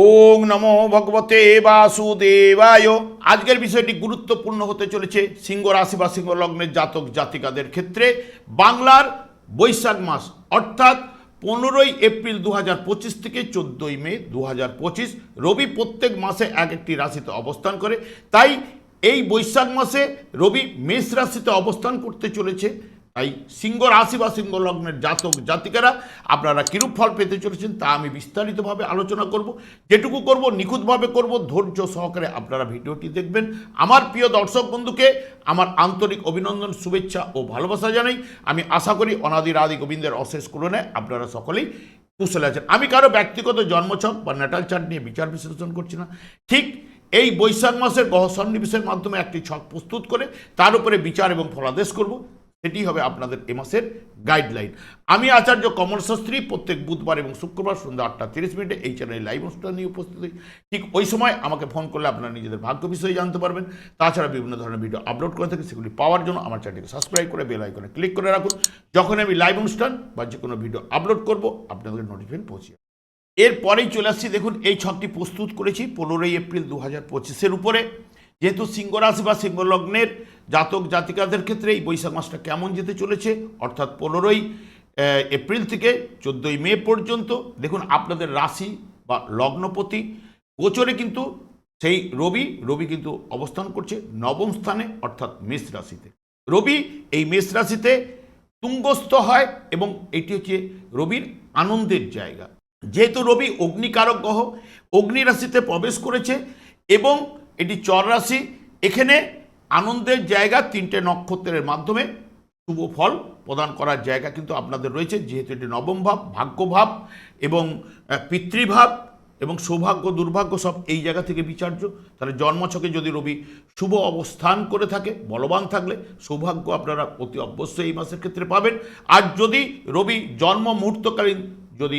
ওং নমো ভগবতে বাসুদেবায়। আজকের বিষয়টি গুরুত্বপূর্ণ হতে চলেছে সিংহ রাশি বা সিংহ লগ্নের জাতক জাতিকাদের ক্ষেত্রে। বাংলার বৈশাখ মাস, অর্থাৎ পনেরোই এপ্রিল দু পঁচিশ থেকে চোদ্দোই মে দু পঁচিশ, রবি প্রত্যেক মাসে এক একটি রাশিতে অবস্থান করে। তাই এই বৈশাখ মাসে রবি মেষ রাশিতে অবস্থান করতে চলেছে। তাই সিংহ রাশি বা সিংহ লগ্নের জাতক জাতিকারা আপনারা কিরূপ ফল পেতে চলেছেন তা আমি বিস্তারিতভাবে আলোচনা করব। যেটুকু করব, নিখুঁতভাবে করব। ধৈর্য সহকারে আপনারা ভিডিওটি দেখবেন। আমার প্রিয় দর্শক বন্ধুকে আমার আন্তরিক অভিনন্দন, শুভেচ্ছা ও ভালোবাসা জানাই। আমি আশা করি অনাদির আদি গোবিন্দের অশেষ করুণে আপনারা সকলেই কুশলে আছেন। আমি কারও ব্যক্তিগত জন্মছক বা ন্যাটাল চার্ট নিয়ে বিচার বিশ্লেষণ করছি না। ঠিক এই বৈশাখ মাসের গহ সন্নিবেশের মাধ্যমে একটি ছক প্রস্তুত করে তার উপরে বিচার এবং ফলাদেশ করব। সেটি হবে আপনাদের এ মাসের গাইডলাইন আমি আচার্য কমল শাস্ত্রী, প্রত্যেক বুধবার এবং শুক্রবার সন্ধ্যা আটটা তিরিশ মিনিটে এই চ্যানেলে লাইভ অনুষ্ঠান নিয়ে উপস্থিত হই। ঠিক ওই সময় আমাকে ফোন করলে আপনারা নিজেদের ভাগ্য বিষয়ে জানতে পারবেন। তাছাড়া বিভিন্ন ধরনের ভিডিও আপলোড করে থাকি, সেগুলি পাওয়ার জন্য আমার চ্যানেলকে সাবস্ক্রাইব করে বেল আইকনে ক্লিক করে রাখুন। যখন আমি লাইভ অনুষ্ঠান বা যে কোনো ভিডিও আপলোড করব, আপনাদের নোটিফিকেশন পৌঁছে এরপরেই চলে আসছি, দেখুন, এই ছকটি প্রস্তুত করেছি পনেরোই এপ্রিল দু হাজার পঁচিশের উপরে। যেহেতু সিংহ রাশি বা সিংহ লগ্নের জাতক জাতিকাদের ক্ষেত্রে এই বৈশাখ মাসটা কেমন যেতে চলেছে, অর্থাৎ পনেরোই এপ্রিল থেকে চোদ্দোই মে পর্যন্ত, দেখুন আপনাদের রাশি বা লগ্নপতি গোচরে কিন্তু সেই রবি রবি কিন্তু অবস্থান করছে নবম স্থানে, অর্থাৎ মেষ রাশিতে। রবি এই মেষ রাশিতে তুঙ্গস্থ হয় এবং এটি হচ্ছে রবির আনন্দের জায়গা। যেহেতু রবি অগ্নিকারক গ্রহ, অগ্নি রাশিতে প্রবেশ করেছে এবং এটি চর রাশি। এখানে আনন্দের জায়গা তিনটে নক্ষত্রের মাধ্যমে শুভ ফল প্রদান করার জায়গা কিন্তু আপনাদের রয়েছে, যেহেতু এটি নবম ভাব ভাগ্যভাব এবং পিতৃভাব এবং সৌভাগ্য, দুর্ভাগ্য সব এই জায়গা থেকে বিচার্য। তাহলে জন্মছকে যদি রবি শুভ অবস্থান করে থাকে, বলবান থাকলে সৌভাগ্য আপনারা অতি অবশ্যই এই মাসের ক্ষেত্রে পাবেন। আর যদি রবি জন্ম মুহূর্তকালীন যদি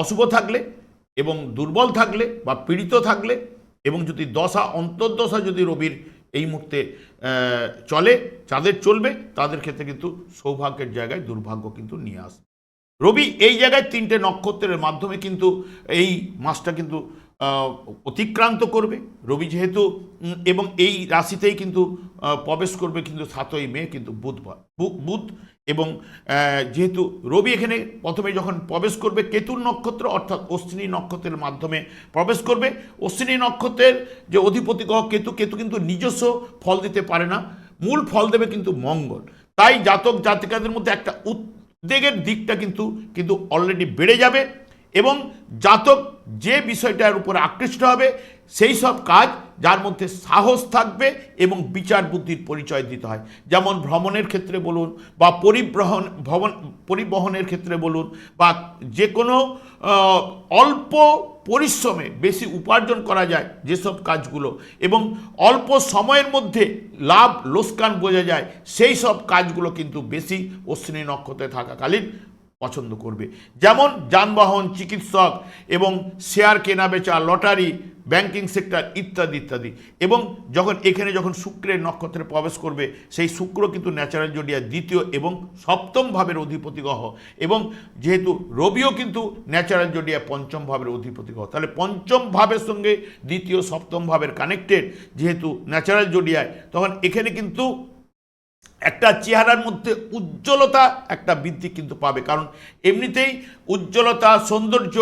অশুভ থাকলে এবং দুর্বল থাকলে বা পীড়িত থাকলে এবং যদি দশা, অন্তর্দশা যদি রবির এই মুহূর্তে চলে যাদের চলবে, তাদের ক্ষেত্রে কিন্তু সৌভাগ্যের জায়গায় দুর্ভাগ্য কিন্তু নিয়ে আসে। রবি এই জায়গায় তিনটে নক্ষত্রের মাধ্যমে কিন্তু এই মাসটা কিন্তু অতিক্রান্ত করবে। রবি যেহেতু এবং এই রাশিতেই কিন্তু প্রবেশ করবে কিন্তু সাতই মে, কিন্তু বুধবার বুধ এবং যেহেতু রবি এখানে প্রথমে যখন প্রবেশ করবে, কেতুর নক্ষত্র অর্থাৎ অশ্বিনী নক্ষত্রের মাধ্যমে প্রবেশ করবে। অশ্বিনী নক্ষত্রের যে অধিপতি গ্রহ কেতু কেতু কিন্তু নিজস্ব ফল দিতে পারে না। মূল ফল দেবে কিন্তু মঙ্গল। তাই জাতক জাতিকাদের মধ্যে একটা উদ্বেগের দিকটা কিন্তু কিন্তু অলরেডি বেড়ে যাবে এবং জাতক যে বিষয়টার উপরে আকৃষ্ট হবে সেই সব কাজ যার মধ্যে সাহস থাকবে এবং বিচার বুদ্ধির পরিচয় দিতে হয়। যেমন ভ্রমণের ক্ষেত্রে বলুন বা পরিবহন ভ্রমণ পরিবহনের ক্ষেত্রে বলুন বা যে কোনো অল্প পরিশ্রমে বেশি উপার্জন করা যায় যেসব কাজগুলো এবং অল্প সময়ের মধ্যে লাভ লোসকান বোঝা যায়, সেই সব কাজগুলো কিন্তু বেশি অশ্বিনী নক্ষত্রে থাকাকালীন পছন্দ করবে। যেমন যানবাহন, চিকিৎসক এবং শেয়ার কেনা, বেচা, লটারি, ব্যাংকিং সেক্টর ইত্যাদি ইত্যাদি। এবং যখন এখানে যখন শুক্রের নক্ষত্রে প্রবেশ করবে, সেই শুক্র কিন্তু ন্যাচারাল জোডিয়া দ্বিতীয় এবং সপ্তম ভাবের অধিপতি গ্রহ এবং যেহেতু রবিও কিন্তু ন্যাচারাল জোডিয়া পঞ্চম ভাবের অধিপতি গ্রহ তাহলে পঞ্চম ভাবের সঙ্গে দ্বিতীয়, সপ্তম ভাবের কানেক্টেড যেহেতু ন্যাচারাল জোডিয়ায়, তখন এখানে কিন্তু একটা চেহারার মধ্যে উজ্জ্বলতা একটা বৃদ্ধি কিন্তু পাবে। কারণ এমনিতেই উজ্জ্বলতা, সৌন্দর্য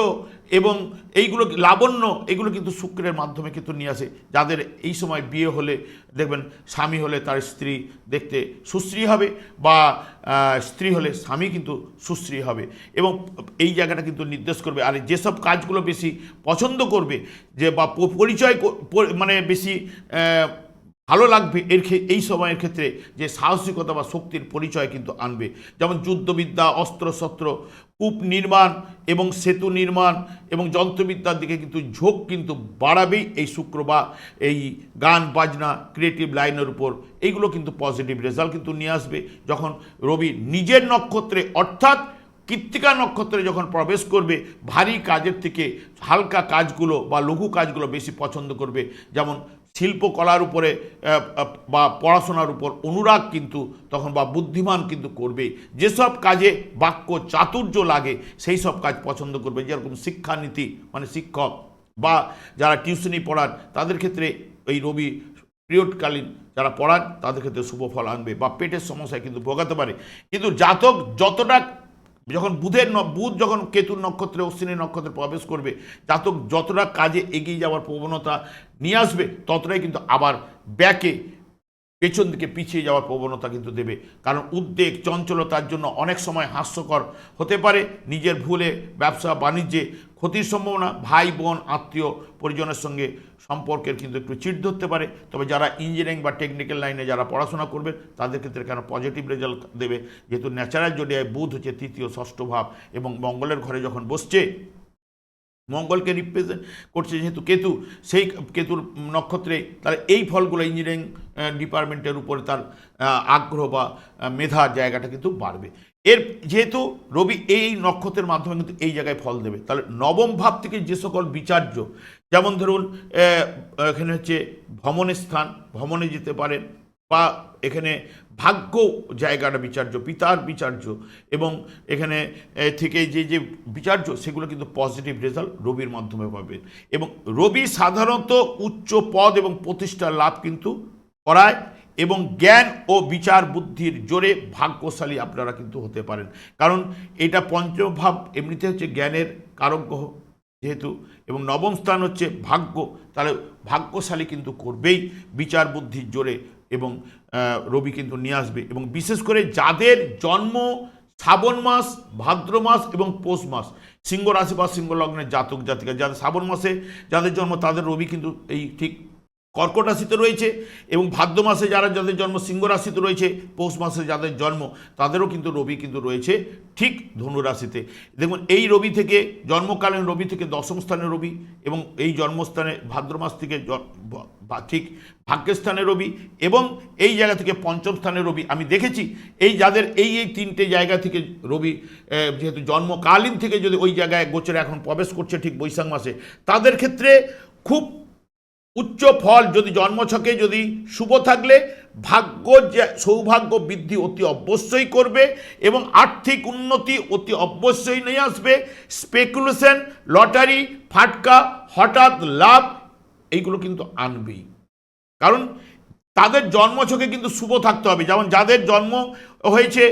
এবং এইগুলো লাবণ্য, এগুলো কিন্তু শুক্রের মাধ্যমে কিন্তু নিয়ে আসে। যাদের এই সময় বিয়ে হলে, দেখবেন স্বামী হলে তার স্ত্রী দেখতে সুশ্রী হবে বা স্ত্রী হলে স্বামী কিন্তু সুশ্রী হবে এবং এই জায়গাটা কিন্তু নির্দেশ করবে। আর যেসব কাজগুলো বেশি পছন্দ করবে, যে বা পরিচয় মানে বেশি ভালো লাগবে এর এই সময়ের ক্ষেত্রে যে সাহসিকতা বা শক্তির পরিচয় কিন্তু আনবে। যেমন যুদ্ধবিদ্যা, অস্ত্রশস্ত্র, কূপ নির্মাণ এবং সেতু নির্মাণ এবং যন্ত্রবিদ্যার দিকে কিন্তু ঝোঁক কিন্তু বাড়াবেই এই শুক্র বা এই গান, বাজনা ক্রিয়েটিভ লাইনের উপর। এইগুলো কিন্তু পজিটিভ রেজাল্ট কিন্তু নিয়ে আসবে যখন রবি নিজের নক্ষত্রে অর্থাৎ কৃত্তিকা নক্ষত্রে যখন প্রবেশ করবে, ভারী কাজের থেকে হালকা কাজগুলো বা লঘু কাজগুলো বেশি পছন্দ করবে। যেমন শিল্পকলার উপরে বা পড়াশোনার উপর অনুরাগ কিন্তু তখন বা বুদ্ধিমান কিন্তু করবে। যেসব কাজে বাক্য চাতুর্য লাগে, সেই সব কাজ পছন্দ করবে। যেরকম শিক্ষানীতি মানে শিক্ষক বা যারা টিউশনি পড়ান, তাদের ক্ষেত্রে এই রবি পিরিয়ডকালীন যারা পড়ান, তাদের ক্ষেত্রে শুভ ফল আনবে বা পেটের সমস্যায় কিন্তু ভোগাতে পারে। কিন্তু জাতক যতটা যখন বুধের বুধ যখন কেতুর নক্ষত্রে অশ্বিনী নক্ষত্রে প্রবেশ করবে, জাতক যতটা কাজে এগিয়ে যাওয়ার প্রবণতা নিয়ে আসবে, ততটাই কিন্তু আবার ব্যাকে পেছন দিকে পিছিয়ে যাওয়ার প্রবণতা কিন্তু দেবে। কারণ উদ্বেগ, চঞ্চলতার জন্য অনেক সময় হাস্যকর হতে পারে। নিজের ভুলে ব্যবসা, বাণিজ্যে ক্ষতির সম্ভাবনা। ভাই, বোন, আত্মীয় পরিজনের সঙ্গে সম্পর্কের কিন্তু একটু চিট ধরতে পারে। তবে যারা ইঞ্জিনিয়ারিং বা টেকনিক্যাল লাইনে যারা পড়াশোনা করবে তাদের ক্ষেত্রে কেন পজিটিভ রেজাল্ট দেবে? যেহেতু ন্যাচারাল জোডিয়ায় বুধ হচ্ছে তৃতীয় ষষ্ঠ ভাব এবং মঙ্গলের ঘরে যখন বসছে মঙ্গলকে রিপ্রেজেন্ট করছে যেহেতু কেতু, সেই কেতুর নক্ষত্রে তার এই ফলগুলো ইঞ্জিনিয়ারিং ডিপার্টমেন্টের উপরে তার আগ্রহ বা মেধা জায়গাটা কিন্তু বাড়বে। এর যেহেতু রবি এই নক্ষত্রের মাধ্যমে কিন্তু এই জায়গায় ফল দেবে, তাহলে নবম ভাব থেকে যে সকল বিচার্য, যেমন ধরুন এখানে হচ্ছে ভ্রমণের স্থান, ভ্রমণে যেতে পারেন বা এখানে ভাগ্য জায়গাটা বিচার্য, পিতার বিচার্য এবং এখানে থেকে যে যে বিচার্য সেগুলো কিন্তু পজিটিভ রেজাল্ট রবির মাধ্যমে পাবেন এবং রবি সাধারণত উচ্চ পদ এবং প্রতিষ্ঠার লাভ কিন্তু করায় এবং জ্ঞান ও বিচার বুদ্ধির জোরে ভাগ্যশালী আপনারা কিন্তু হতে পারেন। কারণ এটা পঞ্চম ভাব, এমনিতে হচ্ছে জ্ঞানের গ্রহ যেহেতু এবং নবম স্থান হচ্ছে ভাগ্য, তাহলে ভাগ্যশালী কিন্তু করবেই, বিচার বুদ্ধির জোরে এবং রবি কিন্তু নিয়ে আসবে। এবং বিশেষ করে যাদের জন্ম শ্রাবণ মাস, ভাদ্র মাস এবং পৌষ মাস, সিংহ রাশি বা সিংহ লগ্নের জাতক জাতিকা, যাদের শ্রাবণ মাসে যাদের জন্ম, তাদের রবি কিন্তু এই ঠিক কর্কট রাশিতে রয়েছে এবং ভাদ্র মাসে যারা যাদের জন্ম সিংহ রাশিতে রয়েছে, পৌষ মাসে যাদের জন্ম, তাদেরও কিন্তু রবি কিন্তু রয়েছে ঠিক ধনু রাশিতে। দেখুন, এই রবি থেকে, জন্মকালীন রবি থেকে দশম স্থানে রবি এবং এই জন্মস্থানে ভাদ্র মাস থেকে ঠিক ভাগ্যস্থানে রবি এবং এই জায়গা থেকে পঞ্চম স্থানে রবি। আমি দেখেছি এই যাদের এই এই তিনটে জায়গা থেকে রবি যেহেতু জন্মকালীন থেকে যদি ওই জায়গায় গোচরে এখন প্রবেশ করছে ঠিক বৈশাখ মাসে, তাদের ক্ষেত্রে খুব উচ্চ ফল যদি জন্মছকে যদি শুভ থাকলে, ভাগ্য সৌভাগ্য বৃদ্ধি অতি অবশ্যই করবে এবং আর্থিক উন্নতি অতি অবশ্যই নিয়ে আসবে। স্পেকুলেশন লটারি ফাটকা, হঠাৎ লাভ, এইগুলো কিন্তু আনবেই। কারণ তাদের জন্মছকে কিন্তু শুভ থাকতে হবে। যেমন যাদের জন্ম হয়েছে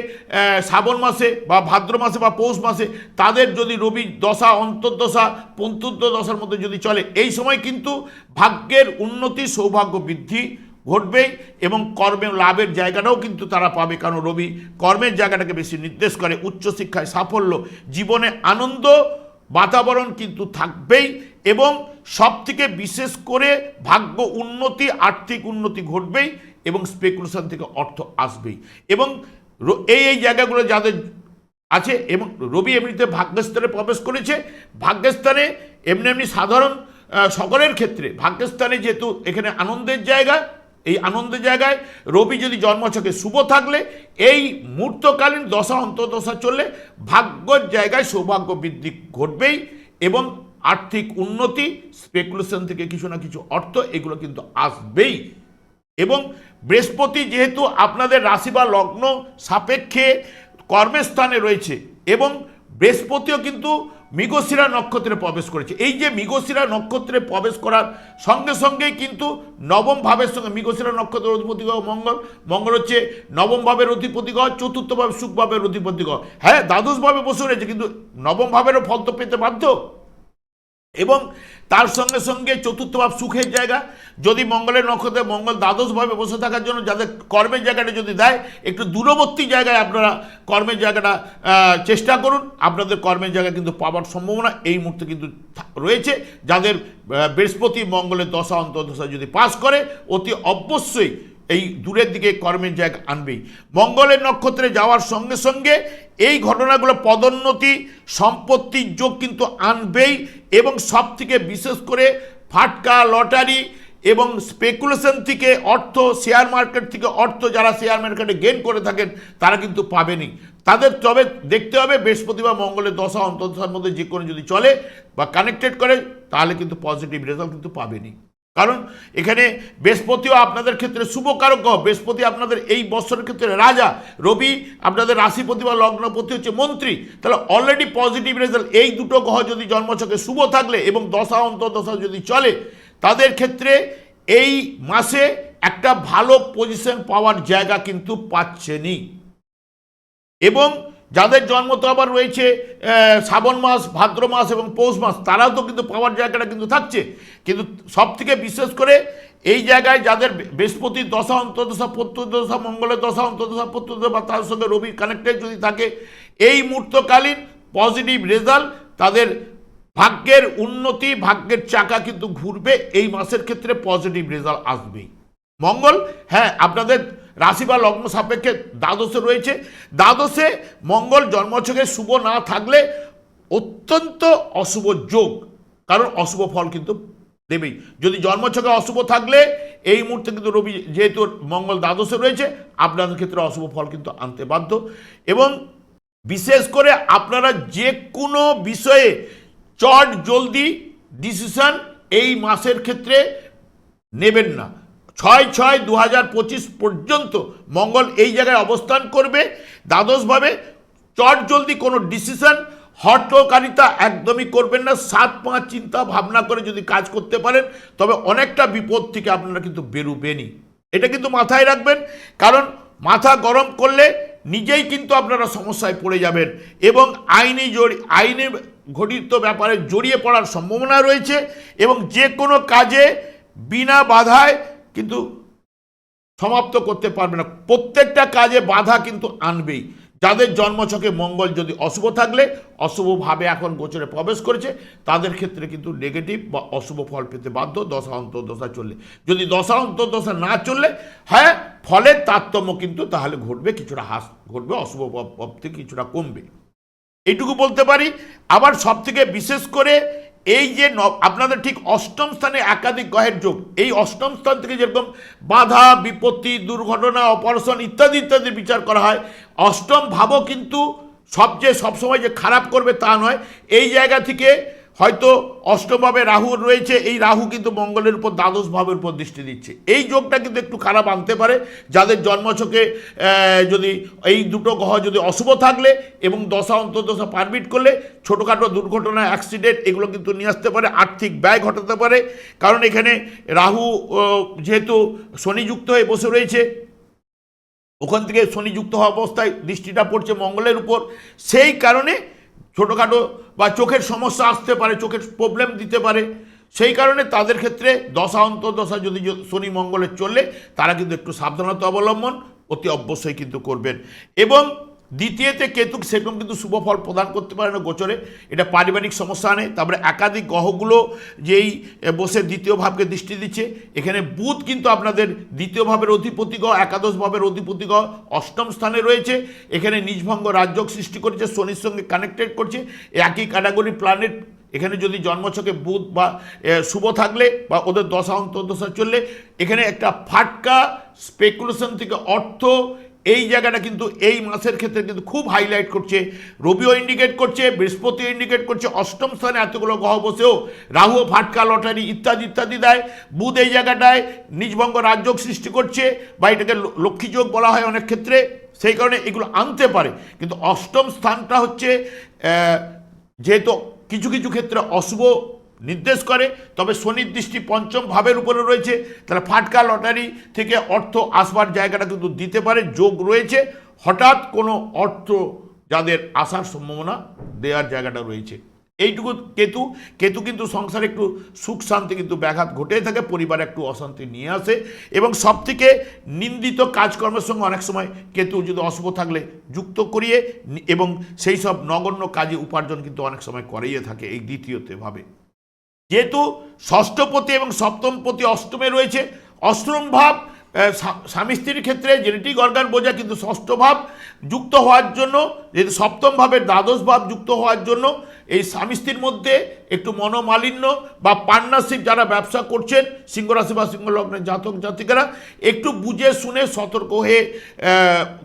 শ্রাবণ মাসে বা ভাদ্র মাসে বা পৌষ মাসে, তাদের যদি রবি দশা, অন্তর্দশা পন্তুদ্দ দশার মধ্যে যদি চলে, এই সময় কিন্তু ভাগ্যের উন্নতি, সৌভাগ্য বৃদ্ধি ঘটবেই এবং কর্মে লাভের জায়গাটাও কিন্তু তারা পাবে। কারণ রবি কর্মের জায়গাটাকে বেশি নির্দেশ করে উচ্চশিক্ষায় সাফল্য, জীবনে আনন্দ, বাতাবরণ কিন্তু থাকবেই এবং সব থেকে বিশেষ করে ভাগ্য উন্নতি, আর্থিক উন্নতি ঘটবেই এবং স্পেকুলেশন থেকে অর্থ আসবেই এবং এই এই জায়গাগুলো যাদের আছে এবং রবি এমনিতে ভাগ্যস্থানে প্রবেশ করেছে, ভাগ্যস্থানে এমনি এমনি সাধারণ সকলের ক্ষেত্রে ভাগ্যস্থানে যেহেতু এখানে আনন্দের জায়গা, এই আনন্দের জায়গায় রবি যদি জন্মছকে শুভ থাকলে, এই মুহূর্তকালীন দশা, অন্তর্দশা চললে ভাগ্যর জায়গায় সৌভাগ্য বৃদ্ধি ঘটবেই এবং আর্থিক উন্নতি স্পেকুলেশন থেকে কিছু না কিছু অর্থ এগুলো কিন্তু আসবেই। এবং বৃহস্পতি যেহেতু আপনাদের রাশি বা লগ্ন সাপেক্ষে কর্মের স্থানে রয়েছে এবং বৃহস্পতিও কিন্তু মৃগশিরা নক্ষত্রে প্রবেশ করেছে। এই যে মৃগশিরা নক্ষত্রে প্রবেশ করার সঙ্গে সঙ্গেই কিন্তু নবম ভাবের সঙ্গে মৃগশিরা নক্ষত্রের অধিপতি গ্রহ মঙ্গল মঙ্গল হচ্ছে নবম ভাবের অধিপতি গ্রহ, চতুর্থ ভাবে সুখ ভাবের অধিপতি গ্রহ। হ্যাঁ দ্বাদশ ভাবে বসে রয়েছে, কিন্তু নবম ভাবেরও ফল তো পেতে বাধ্য। এবং তার সঙ্গে সঙ্গে চতুর্থ ভাব সুখের জায়গা। যদি মঙ্গলের নক্ষত্রে মঙ্গল দ্বাদশভাবে বসে থাকার জন্য যাদের কর্মের জায়গাটা যদি দেয়, একটু দূরবর্তী জায়গায় আপনারা কর্মের জায়গাটা চেষ্টা করুন। আপনাদের কর্মের জায়গা কিন্তু পাওয়ার সম্ভাবনা এই মুহূর্তে কিন্তু রয়েছে। যাদের বৃহস্পতি মঙ্গলের দশা, অন্তর্দশা যদি পাস করে, অতি অবশ্যই এই দূরের দিকে কর্মের জায়গা আনবেই। মঙ্গলের নক্ষত্রে যাওয়ার সঙ্গে সঙ্গে এই ঘটনাগুলো পদোন্নতি, সম্পত্তির যোগ কিন্তু আনবেই এবং সব থেকে বিশেষ করে ফাটকা, লটারি এবং স্পেকুলেশন থেকে অর্থ শেয়ার মার্কেট থেকে অর্থ যারা শেয়ার মার্কেটে গেন করে থাকেন, তারা কিন্তু পাবেনি। তাদের তবে দেখতে হবে বৃহস্পতি বা মঙ্গলের দশা, অন্তর্দশার মধ্যে যে কোনো যদি চলে বা কানেক্টেড করে, তাহলে কিন্তু পজিটিভ রেজাল্ট কিন্তু পাবেনই কারণ এখানে বৃহস্পতিও আপনাদের ক্ষেত্রে শুভকারক বৃহস্পতি আপনাদের এই বছরের ক্ষেত্রে রাজা। রবি আপনাদের রাশিপতি বা লগ্নপতি হচ্ছে মন্ত্রী। তাহলে অলরেডি পজিটিভ রেজাল্ট এই দুটো গ্রহ যদি জন্মছকে শুভ থাকলে এবং দশা অন্তর্দশা যদি চলে, তাদের ক্ষেত্রে এই মাসে একটা ভালো পজিশন পাওয়ার জায়গা কিন্তু পাচ্ছেনই। এবং যাদের জন্ম তো আবার রয়েছে শ্রাবণ মাস, ভাদ্র মাস এবং পৌষ মাস, তারাও তো কিন্তু পাওয়ার জায়গাটা কিন্তু থাকছে। কিন্তু সব থেকে বিশেষ করে এই জায়গায় যাদের বৃহস্পতির দশা, অন্তর্দশা, প্রত্যুদশা, মঙ্গলের দশা, অন্তর্দশা, প্রত্যুদশা বা তার সঙ্গে রবি কানেক্টেড যদি থাকে, এই মুহূর্তকালীন পজিটিভ রেজাল্ট তাদের ভাগ্যের উন্নতি, ভাগ্যের চাকা কিন্তু ঘুরবে, এই মাসের ক্ষেত্রে পজিটিভ রেজাল্ট আসবেই। মঙ্গল হ্যাঁ আপনাদের রাশি বা লগ্ন সাপেক্ষে দ্বাদশে রয়েছে। দ্বাদশে মঙ্গল জন্মছকে শুভ না থাকলে অত্যন্ত অশুভ যোগ, কারণ অশুভ ফল কিন্তু দেবেই। যদি জন্মছকে অশুভ থাকলে, এই মুহূর্তে কিন্তু রবি যেহেতু মঙ্গল দ্বাদশে রয়েছে, আপনাদের ক্ষেত্রে অশুভ ফল কিন্তু আনতে বাধ্য। এবং বিশেষ করে আপনারা যে কোনো বিষয়ে চট জলদি ডিসিশন এই মাসের ক্ষেত্রে নেবেন না। ছয় ছয় দু পঁচিশ পর্যন্ত মঙ্গল এই জায়গায় অবস্থান করবে। দ্বাদশভাবে চট জলদি কোনো ডিসিশন হটকারিতা একদমই করবেন না। সাত পাঁচ চিন্তা ভাবনা করে যদি কাজ করতে পারেন, তবে অনেকটা বিপদ থেকে আপনারা কিন্তু বেরোবেনই। এটা কিন্তু মাথায় রাখবেন, কারণ মাথা গরম করলে নিজেই কিন্তু আপনারা সমস্যায় পড়ে যাবেন এবং আইনি জড়ি, আইনে ঘটিত ব্যাপারে জড়িয়ে পড়ার সম্ভাবনা রয়েছে এবং যে কোনো কাজে বিনা বাধায় কিন্তু সমাপ্ত করতে পারবে না। প্রত্যেকটা কাজে বাধা কিন্তু আনবেই। যাদের জন্মছকে মঙ্গল যদি অশুভ থাকলে, অশুভভাবে এখন গোচরে প্রবেশ করেছে, তাদের ক্ষেত্রে কিন্তু নেগেটিভ বা অশুভ ফল পেতে বাধ্য দশা অন্তর্দশা চললে। যদি দশা অন্তর্দশা না চললে হ্যাঁ ফলের তারতম্য কিন্তু তাহলে ঘটবে, কিছুটা হ্রাস ঘটবে, অশুভ প্রভাব থেকে কিছুটা কমবে। এইটুকু বলতে পারি। আবার সব থেকে বিশেষ করে এই যে আপনাদের ঠিক অষ্টম স্থানে একাধিক গ্রহের যোগ, এই অষ্টম স্থান থেকে যেরকম বাধা, বিপত্তি, দুর্ঘটনা, অপারেশন ইত্যাদি ইত্যাদি বিচার করা হয়, অষ্টম ভাবও কিন্তু সবচেয়ে সবসময় যে খারাপ করবে তা নয়, এই জায়গা থেকে হয়তো অষ্টমভাবে রাহু রয়েছে, এই রাহু কিন্তু মঙ্গলের উপর, দ্বাদশ ভাবের উপর দৃষ্টি দিচ্ছে। এই যোগটা কিন্তু একটু খারাপ আনতে পারে, যাদের জন্মছকে যদি এই দুটো গ্রহ যদি অশুভ থাকলে এবং দশা অন্তর্দশা পারমিট করলে, ছোটোখাটো দুর্ঘটনা অ্যাক্সিডেন্ট এগুলো কিন্তু নিয়ে আসতে পারে, আর্থিক ব্যয় ঘটাতে পারে। কারণ এখানে রাহু যেহেতু শনিযুক্ত হয়ে বসে রয়েছে, ওখান থেকে শনিযুক্ত হওয়া অবস্থায় দৃষ্টিটা পড়ছে মঙ্গলের উপর। সেই কারণে ছোটোখাটো বা চোখের সমস্যা আসতে পারে, চোখের প্রবলেম দিতে পারে, সেই কারণে তাদের ক্ষেত্রে দশা, অন্তর্দশা যদি শনি মঙ্গলের চললে তারা কিন্তু একটু সাবধানতা অবলম্বন, অতি অবশ্যই কিন্তু করবেন। এবং দ্বিতীয়তে কেতুক সেরকম কিন্তু শুভ ফল প্রদান করতে পারে না গোচরে। এটা পারিবারিক সমস্যা আনে তারপরে একাধিক গ্রহগুলো যেই বসে দ্বিতীয় ভাবকে দৃষ্টি দিচ্ছে, এখানে বুধ কিন্তু আপনাদের দ্বিতীয় ভাবের অধিপতি গ্রহ, একাদশ ভাবের অধিপতি গ্রহ অষ্টম স্থানে রয়েছে। এখানে নিজভঙ্গ রাজ্যক সৃষ্টি করেছে, শনির সঙ্গে কানেক্টেড করছে। একই ক্যাটাগরি প্ল্যানেট এখানে যদি জন্মছকে বুধ বা শুভ থাকলে বা ওদের দশা, অন্তর্দশা চললে, এখানে একটা ফাটকা স্পেকুলেশন থেকে অর্থ এই জায়গাটা কিন্তু এই মাসের ক্ষেত্রে কিন্তু খুব হাইলাইট করছে। রবিও ইন্ডিকেট করছে বৃহস্পতি ইন্ডিকেট করছে, অষ্টম স্থানে এতগুলো গ্রহ বসেও রাহু ফাটকা, লটারি ইত্যাদি ইত্যাদি দেয়। বুধ এই জায়গাটায় নিজভঙ্গ রাজযোগ সৃষ্টি করছে, বা এটাকে ল- লক্ষ্মী বলা হয় অনেক ক্ষেত্রে, সেই কারণে এগুলো আনতে পারে। কিন্তু অষ্টম স্থানটা হচ্ছে যেহেতু কিছু কিছু ক্ষেত্রে অশুভ নির্দেশ করে, তবে শনির দৃষ্টি পঞ্চম ভাবের উপরে রয়েছে। তাহলে ফাটকা লটারি থেকে অর্থ আসবার জায়গাটা কিন্তু দিতে পারে, যোগ রয়েছে। হঠাৎ কোনো অর্থ যাদের আসার সম্ভাবনা দেওয়ার জায়গাটা রয়েছে। এইটুকু কেতু কেতু কিন্তু সংসারে একটু সুখ শান্তি কিন্তু ব্যাঘাত ঘটেই থাকে, পরিবারে একটু অশান্তি নিয়ে আসে। এবং সব থেকে নিন্দিত কাজকর্মের সঙ্গে অনেক সময় কেতু যদি অশুভ থাকলে যুক্ত করিয়ে, এবং সেই সব নগণ্য কাজে উপার্জন কিন্তু অনেক সময় করাইয়ে থাকে, এই দ্বিতীয়তে ভাবে। যেহেতু ষষ্ঠপতি এবং সপ্তমপতি অষ্টমে রয়েছে, অষ্টম ভাব স্বামী স্ত্রীর ক্ষেত্রে জেনেটিক অর্গান বোঝা কিন্তু ষষ্ঠ ভাব যুক্ত হওয়ার জন্য, যেহেতু সপ্তম ভাবের দ্বাদশ ভাব যুক্ত হওয়ার জন্য এই স্বামী স্ত্রীর মধ্যে একটু মনোমালিন্য বা পার্টনারশিপ যারা ব্যবসা করছেন, সিংহরাশি বা সিংহলগ্নের জাতক জাতিকারা, একটু বুঝে শুনে সতর্ক হয়ে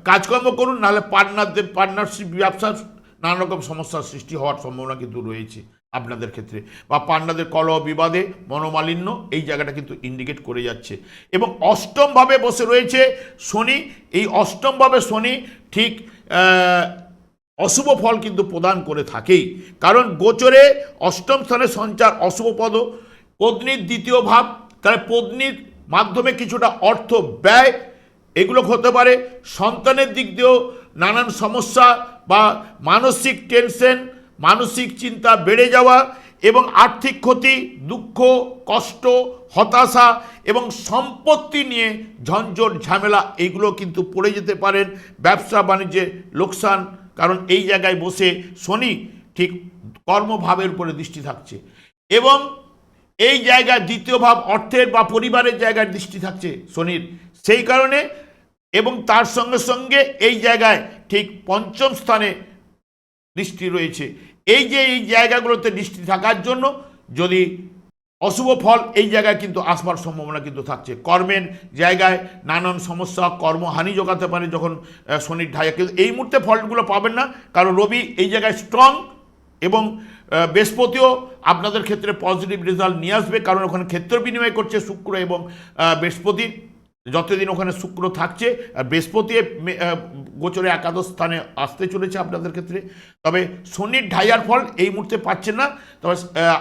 কাজকর্ম করুন, নাহলে পার্টনারদের পার্টনারশিপ ব্যবসার নানা রকম সমস্যার সৃষ্টি হওয়ার সম্ভাবনা কিন্তু রয়েছে। আপনাদের ক্ষেত্রে বা পান্ডাদের কলহ বিবাদে মনোমালিন্য এই জায়গাটা কিন্তু ইন্ডিকেট করে যাচ্ছে। এবং অষ্টমভাবে বসে রয়েছে শনি। এই অষ্টমভাবে শনি ঠিক অশুভ ফল কিন্তু প্রদান করে থাকেই। কারণ গোচরে অষ্টম স্থানে সঞ্চার অশুভ পদ পত্নীর দ্বিতীয় ভাব, তাহলে পত্নীর মাধ্যমে কিছুটা অর্থ ব্যয়, এগুলো হতে পারে সন্তানের দিক দিয়েও নানান সমস্যা বা মানসিক টেনশন মানসিক চিন্তা বেড়ে যাওয়া এবং আর্থিক ক্ষতি, দুঃখ, কষ্ট, হতাশা এবং সম্পত্তি নিয়ে ঝঞ্ঝট, ঝামেলা এইগুলো কিন্তু পড়ে যেতে পারেন। ব্যবসা বাণিজ্যে লোকসান, কারণ এই জায়গায় বসে শনি ঠিক কর্মভাবের উপরে দৃষ্টি থাকছে এবং এই জায়গায় দ্বিতীয় ভাব অর্থের বা পরিবারের জায়গায় দৃষ্টি থাকছে শনির। সেই কারণে এবং তার সঙ্গে সঙ্গে এই জায়গায় ঠিক পঞ্চম স্থানে দৃষ্টি রয়েছে। এই যে এই জায়গাগুলোতে দৃষ্টি থাকার জন্য যদি অশুভ ফল, এই জায়গায় কিন্তু আসবার সম্ভাবনা কিন্তু থাকছে। কর্মের জায়গায় নানান সমস্যা, কর্মহানি জোগাতে পারে যখন শনির ঢাইয়া কিন্তু এই মুহূর্তে ফলগুলো পাবেন না, কারণ রবি এই জায়গায় স্ট্রং এবং বৃহস্পতিও আপনাদের ক্ষেত্রে পজিটিভ রেজাল্ট নিয়ে আসবে, কারণ ওখানে ক্ষেত্র বিনিময় করছে শুক্র এবং বৃহস্পতি। যতদিন ওখানে শুক্র থাকছে, আর বৃহস্পতি গোচরে একাদশ স্থানে আসতে চলেছে আপনাদের ক্ষেত্রে। তবে শনির ঢাইয়ার ফল এই মুহূর্তে পাচ্ছেন না। তবে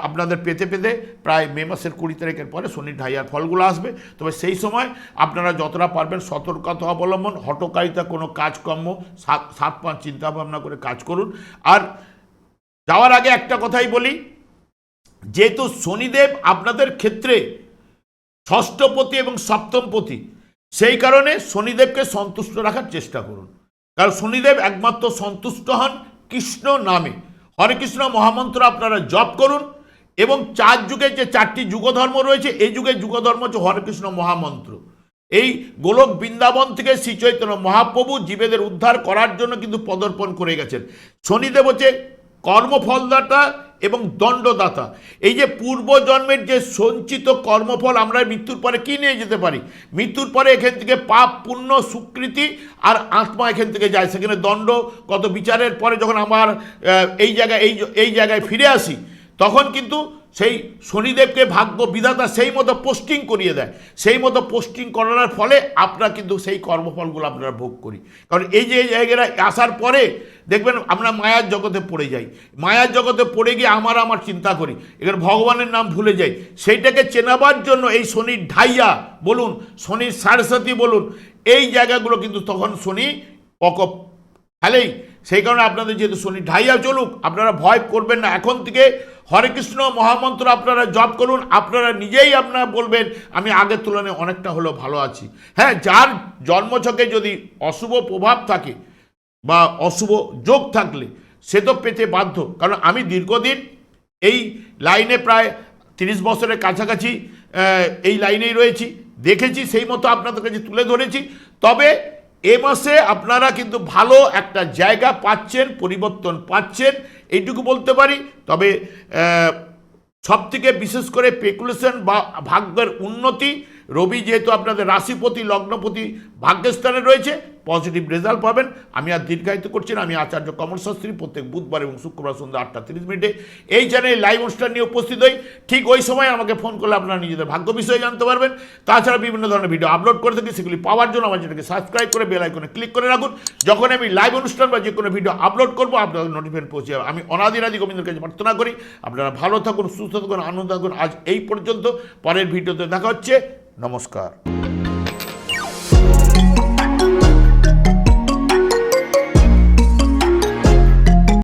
আপনাদের পেতে পেতে প্রায় মে মাসের কুড়ি তারিখের পরে শনির ঢাইয়ার ফলগুলো আসবে। তবে সেই সময় আপনারা যতটা পারবেন সতর্কতা অবলম্বন হটকারিতা কোনো কাজকর্ম, সাত সাত পাঁচ চিন্তা ভাবনা করে কাজ করুন। আর যাওয়ার আগে একটা কথাই বলি, যেহেতু শনিদেব আপনাদের ক্ষেত্রে ষষ্ঠপতি এবং সপ্তমপতি। সেই কারণে শনিদেবকে সন্তুষ্ট রাখার চেষ্টা করুন। কারণ শনিদেব একমাত্র সন্তুষ্ট হন কৃষ্ণ নামে। হরে কৃষ্ণ মহামন্ত্র আপনারা জপ করুন এবং চার যুগে যে চারটি যুগধর্ম রয়েছে, এই যুগে যুগধর্ম হচ্ছে হরে কৃষ্ণ মহামন্ত্র। এই গোলক বৃন্দাবন থেকে শ্রী চৈতন্য মহাপ্রভু জীবেদের উদ্ধার করার জন্য কিন্তু পদর্পণ করে গেছেন। শনিদেব হচ্ছে কর্মফলদাতা এবং দণ্ডদাতা। এই যে পূর্বজন্মের যে সঞ্চিত কর্মফল, আমরা মৃত্যুর পরে কি নিয়ে যেতে পারি? মৃত্যুর পরে এখান থেকে পাপ, পুণ্য, সুকৃতি আর আত্মা এখান থেকে যায়। সেখানে দণ্ড, কত বিচারের পরে যখন আমার এই জায়গায়, এই এই জায়গায় ফিরে আসি, তখন কিন্তু সেই শনিদেবকে ভাগ্য বিধাতা সেই মতো পোস্টিং করিয়ে দেয়। সেই মতো পোস্টিং করানোর ফলে আমরা কিন্তু সেই কর্মফলগুলো আপনারা ভোগ করি। কারণ এই যে এই জায়গায় আসার পরে দেখবেন আমরা মায়ার জগতে পড়ে যাই। মায়ার জগতে পড়ে গিয়ে আমার আমার চিন্তা করি। এখানে ভগবানের নাম ভুলে যাই। সেইটাকে চেনাবার জন্য এই শনির ঢাইয়া বলুন, শনির সারস্বতী বলুন, এই জায়গাগুলো কিন্তু তখন শনি প্রকোপ ফেলেই সেই কারণে আপনাদের যেহেতু শনি ঢাইয়া চলুক, আপনারা ভয় করবেন না। এখন থেকে হরে কৃষ্ণ মহামন্ত্র আপনারা জপ করুন, আপনারা নিজেই আপনারা বলবেন, আমি আগের তুলনায় অনেকটা হলেও ভালো আছি। হ্যাঁ যার জন্মছকে যদি অশুভ প্রভাব থাকে বা অশুভ যোগ থাকলে, সে তো পেতে বাধ্য। কারণ আমি দীর্ঘদিন এই লাইনে প্রায় তিরিশ বছরের কাছাকাছি এই লাইনেই রয়েছি। দেখেছি, সেই মতো আপনাদের কাছে তুলে ধরেছি। তবে এ মাসে আপনারা কিন্তু ভালো একটা জায়গা পাচ্ছেন, পরিবর্তন পাচ্ছেন, এইটুকু বলতে পারি। তবে সব থেকে বিশেষ করে পেকুলেশন বা ভাগ্যের উন্নতি রবি যেহেতু আপনাদের রাশিপতি, লগ্নপতি, ভাগ্যস্থানে রয়েছে পজিটিভ রেজাল্ট পাবেন। আমি আর দীর্ঘায়িত করছি আমি আচার্য কমল শাস্ত্রী প্রত্যেক বুধবার এবং শুক্রবার সন্ধ্যা আটটা তিরিশ মিনিটে এই চ্যানেলে লাইভ অনুষ্ঠান নিয়ে উপস্থিত হই। ঠিক ওই সময় আমাকে ফোন করলে আপনারা নিজেদের ভাগ্য বিষয়ে জানতে পারবেন। তাছাড়া বিভিন্ন ধরনের ভিডিও আপলোড করে থাকি, সেগুলি পাওয়ার জন্য আমার চ্যানেলকে সাবস্ক্রাইব করে বেল আইকনে ক্লিক করে রাখুন। যখন আমি লাইভ অনুষ্ঠান বা যে কোনো ভিডিও আপলোড করব, আপনাদের নোটিফিকেশন পৌঁছে যাবে। আমি অনাদিরাদি গোবিন্দের কাছে প্রার্থনা করি, আপনারা ভালো থাকুন, সুস্থ থাকুন, আনন্দ থাকুন। আজ এই পর্যন্ত, পরের ভিডিওতে দেখা হচ্ছে। Namaskar.